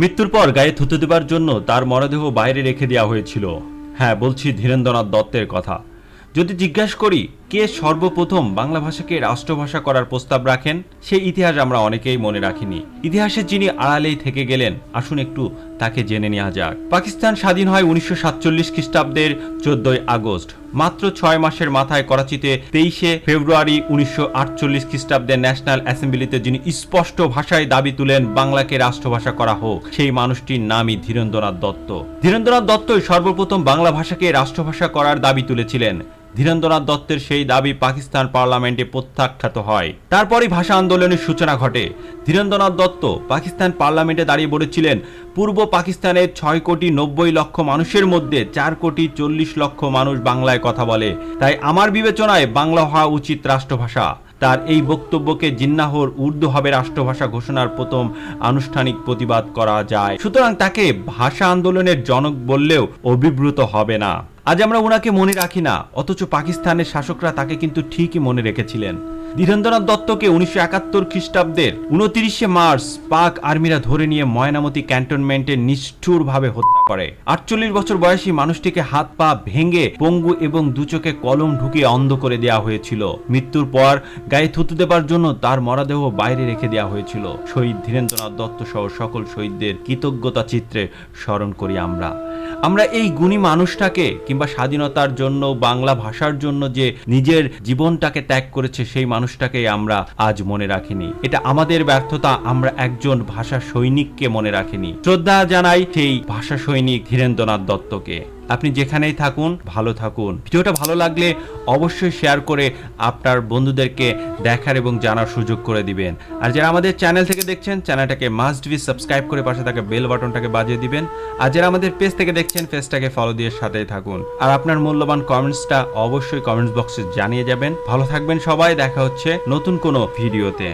মৃত্যুর পর গায়ে থুতু দেবার জন্য তার মরদেহ বাইরে রেখে দেওয়া হয়েছিল। হ্যাঁ বলছি ধীরেন্দ্রনাথ দত্তের কথা। যদি জিজ্ঞাসা করি কে সর্বপ্রথম বাংলা ভাষাকে রাষ্ট্রভাষা করার প্রস্তাব রাখেন সেই ইতিহাস আমরা অনেকেই মনে রাখিনি। ইতিহাসে যিনি আড়ালেই থেকে গেলেন, আসুন একটু তাকে জেনে নেওয়া যাক। পাকিস্তান স্বাধীন হয় উনিশশো সাতচল্লিশ খ্রিস্টাব্দের চোদ্দই আগস্ট। মাত্র ছয় মাসের মাথায় করাচিতে তেইশে ফেব্রুয়ারি উনিশশো আটচল্লিশ খ্রিস্টাব্দে ন্যাশনাল অ্যাসেম্বলিতে যিনি স্পষ্ট ভাষায় দাবি তুলেন, বাংলাকে রাষ্ট্রভাষা করা হোক, সেই মানুষটির নামই ধীরেন্দ্রনাথ দত্ত। ধীরেন্দ্রনাথ দত্তই সর্বপ্রথম বাংলা ভাষাকে রাষ্ট্রভাষা করার দাবি তুলেছিলেন। ধীরেন্দ্রনাথ দত্তের সেই দাবি পাকিস্তান পার্লামেন্টে প্রত্যাখ্যাত হয়। তারপরই ভাষা আন্দোলনের সূচনা ঘটে। ধীরেন্দ্রনাথ দত্ত পাকিস্তান পার্লামেন্টে দাঁড়িয়ে বলেছিলেন, পূর্ব পাকিস্তানের ছয় কোটি নব্বই লক্ষ মানুষের মধ্যে চার কোটি চল্লিশ লক্ষ মানুষ বাংলায় কথা বলে। তাই আমার বিবেচনায় বাংলা হওয়া উচিত রাষ্ট্রভাষা। তার এই বক্তব্যকে জিন্নাহর উর্দু হবে রাষ্ট্রভাষা ঘোষণার প্রথম আনুষ্ঠানিক প্রতিবাদ করা যায়। সুতরাং তাকে ভাষা আন্দোলনের জনক বললেও অভিভূত হবে না। আজ আমরা ওনাকে মনে রাখি না, অথচ পাকিস্তানের শাসকরা তাকে কিন্তু ঠিকই মনে রেখেছিলেন। ধীরেন্দ্রনাথ দত্তকে উনিশশো একাত্তর খ্রিস্টাব্দের উনতিরিশে মার্চ পাক আর্মিরা ধরে নিয়ে ময়নামতি ক্যান্টনমেন্টে নিষ্ঠুরভাবে হত্যা করে। আটচল্লিশ বছর বয়সী মানুষটিকে হাত পা ভেঙে পঙ্গু এবং দুচোখে কলম ঢুকিয়ে অন্ধ করে দেওয়া হয়েছিল। মৃত্যুর পর গায়ে থুতু দেবার জন্য তার মরদেহ বাইরে রেখে দেওয়া হয়েছিল। শহীদ ধীরেন্দ্রনাথ দত্ত সহ সকল শহীদদের কৃতজ্ঞতা চিত্রে স্মরণ করি আমরা। আমরা এই গুণী মানুষটাকে কিংবা স্বাধীনতার জন্য, বাংলা ভাষার জন্য যে নিজের জীবনটাকে ত্যাগ করেছে সেই মানুষটাকে আমরা আজ মনে রাখিনি। এটা আমাদের ব্যর্থতা, আমরা একজন ভাষা সৈনিককে মনে রাখিনি। শ্রদ্ধা জানাই সেই ভাষা সৈনিক ধীরেন্দ্রনাথ দত্তকে। আপনি যেখানেই থাকুন, ভালো থাকুন। ভিডিওটা ভালো লাগলে অবশ্যই শেয়ার করে আপনার বন্ধুদেরকে দেখার এবং জানার সুযোগ করে দিবেন। আর যারা আমাদের চ্যানেল থেকে দেখছেন চ্যানেলটাকে মাস্ট বি সাবস্ক্রাইব করে পাশে থাকা বেল বাটনটাকে বাজিয়ে দিবেন। আর যারা আমাদের পেজ থেকে দেখছেন পেজটাকে ফলো দিয়ে সাথেই থাকুন। আর আপনার মূল্যবান কমেন্টসটা অবশ্যই কমেন্টস বক্সে জানিয়ে যাবেন। ভালো থাকবেন সবাই, দেখা হচ্ছে নতুন কোনো ভিডিওতে